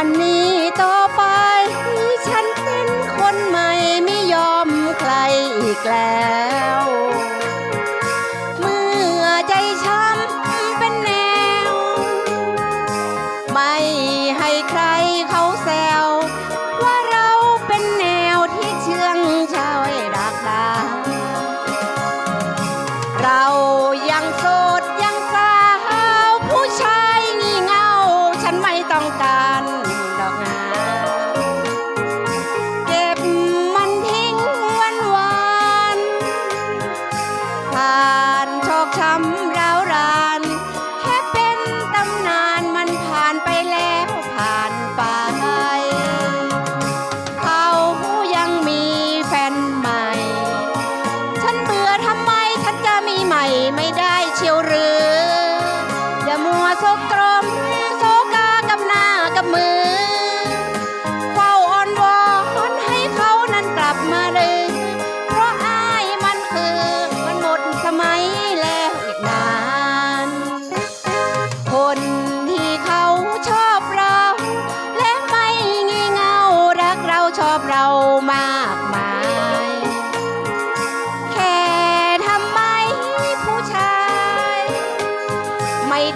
วันนี้ ไม่ต้องการ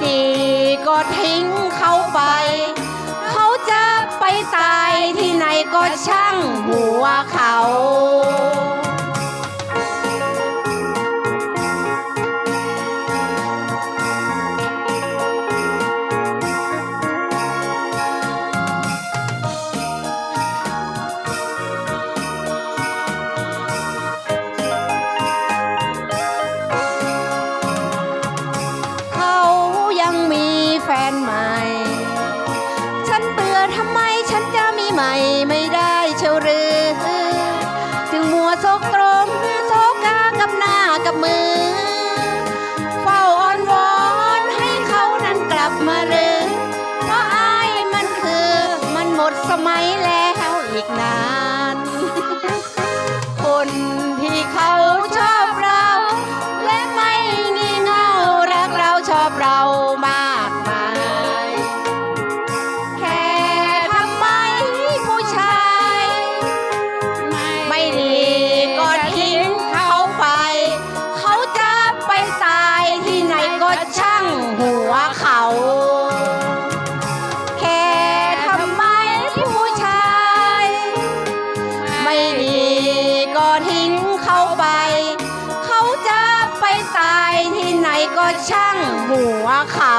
ดีก็ทิ้งเขาไป เขาจะไปตายที่ไหนก็ช่างหัวเขา มือ เฝ้าอ้อนวอนให้เขานั้นกลับมาเร็ว ช่างหัวเขา แค่ทำไมผู้ชาย ไม่ดีก็ทิ้งเขาไป เขาจะไปตายที่ไหนก็ช่างหัวเขา